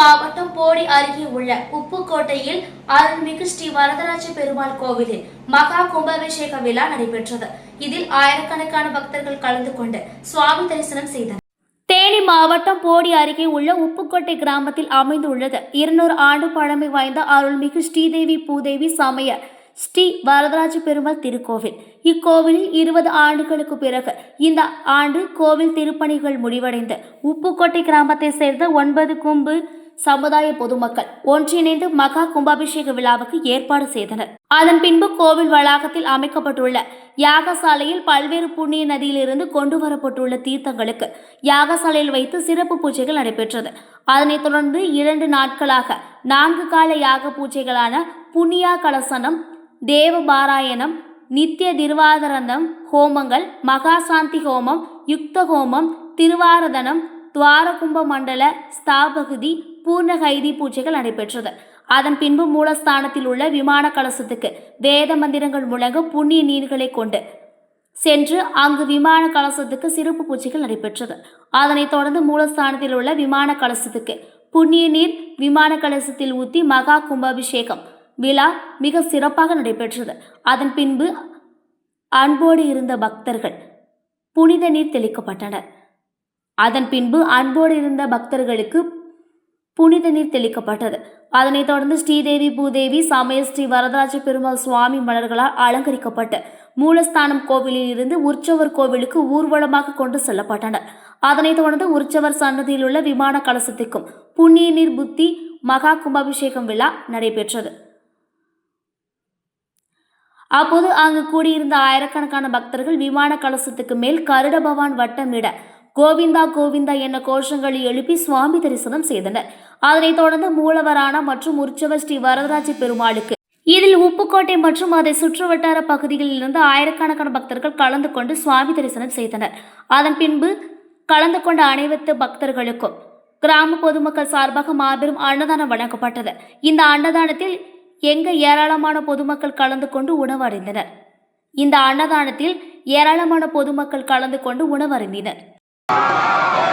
மாவட்டம் போடி அருகே உள்ள உப்புக்கோட்டையில் அருள்மிகு ஸ்ரீ வரதராஜ பெருமாள் கோவிலில் மகா கும்பாபிஷேக விழா நடைபெற்றது. இதில் ஆயிரக்கணக்கான பக்தர்கள் கலந்து கொண்டு சுவாமி தரிசனம் செய்தனர். தேனி மாவட்டம் போடி அருகே உள்ள உப்புக்கோட்டை கிராமத்தில் அமைந்துள்ளது. இருநூறு ஆண்டு பழமை வாய்ந்த அருள்மிகு ஸ்ரீதேவி பூதேவி சமய ஸ்ரீ வரதராஜ பெருமாள் திருக்கோவில். இக்கோவிலில் இருபது ஆண்டுகளுக்கு பிறகு இந்த ஆண்டு கோவில் திருப்பணிகள் முடிவடைந்து உப்புக்கோட்டை கிராமத்தை சேர்ந்த ஒன்பது கும்பு சமுதாய பொதுமக்கள் ஒன்றிணைந்து மகா கும்பாபிஷேக விழாவுக்கு ஏற்பாடு செய்தனர். அதன் பின்பு கோவில் வளாகத்தில் அமைக்கப்பட்டுள்ள யாகசாலையில் பல்வேறு புண்ணிய நதியிலிருந்து கொண்டு வரப்பட்டுள்ள தீர்த்தங்களுக்கு யாகசாலையில் வைத்து சிறப்பு பூஜைகள் நடைபெற்றது. அதனைத் தொடர்ந்து இரண்டு நாட்களாக நான்கு கால யாக பூஜைகளான புண்ணியா கலசனம் தேவபாராயணம் நித்திய திருவாதரந்தம் ஹோமங்கள் மகாசாந்தி ஹோமம் யுக்த ஹோமம் திருவாரதனம் துவாரகும்ப மண்டல ஸ்தாபகுதி பூர்ணகைதி பூஜைகள் நடைபெற்றது. அதன் பின்பு மூலஸ்தானத்தில் உள்ள விமான கலசத்துக்கு வேத மந்திரங்கள் முழங்க புண்ணிய நீர்களை கொண்டு சென்று அங்கு விமான கலசத்துக்கு சிறப்பு பூஜைகள் நடைபெற்றது. அதனைத் தொடர்ந்து மூலஸ்தானத்தில் உள்ள விமான கலசத்துக்கு புண்ணிய நீர் விமான கலசத்தில் ஊற்றி மகா கும்பாபிஷேகம் விழா மிக சிறப்பாக நடைபெற்றது. அதன் பின்பு அன்போடு இருந்த பக்தர்கள் புனித நீர் தெளிக்கப்பட்டனர். அதன் பின்பு அன்போடு இருந்த பக்தர்களுக்கு புனித நீர் தெளிக்கப்பட்டது. அதனைத் தொடர்ந்து ஸ்ரீதேவி பூதேவி சமய ஸ்ரீ வரதராஜ பெருமாள் சுவாமி மலர்களால் அலங்கரிக்கப்பட்டு மூலஸ்தானம் கோவிலில் இருந்து உற்சவர் கோவிலுக்கு ஊர்வலமாக கொண்டு செல்லப்பட்டனர். அதனைத் தொடர்ந்து உற்சவர் சன்னதியில் உள்ள விமான கலசத்திற்கும் புண்ணிய நீர் புத்தி மகா கும்பாபிஷேகம் விழா நடைபெற்றது. அப்போது அங்கு கூடியிருந்த ஆயிரக்கணக்கான பக்தர்கள் விமான கலசத்துக்கு மேல் கருட பவான் வட்டமிட கோவிந்தா கோவிந்தா என கோஷங்களை எழுப்பி சுவாமி தரிசனம் செய்தனர். அதனைத் தொடர்ந்து மூலவரான மற்றும் உற்சவர் ஸ்ரீ வரதராஜ பெருமாளுக்கு. இதில் உப்புக்கோட்டை மற்றும் அதை சுற்றுவட்டார பகுதிகளில் இருந்து ஆயிரக்கணக்கான பக்தர்கள் கலந்து கொண்டு சுவாமி தரிசனம் செய்தனர். அதன் பின்பு கலந்து கொண்ட அனைத்து பக்தர்களுக்கும் கிராம பொதுமக்கள் சார்பாக மாபெரும் அன்னதானம் வழங்கப்பட்டது. இந்த அன்னதானத்தில் எங்க ஏராளமான பொதுமக்கள் கலந்து கொண்டு உணவு அருந்தினர் இந்த அன்னதானத்தில் ஏராளமான பொதுமக்கள் கலந்து கொண்டு உணவு அருந்தினர் า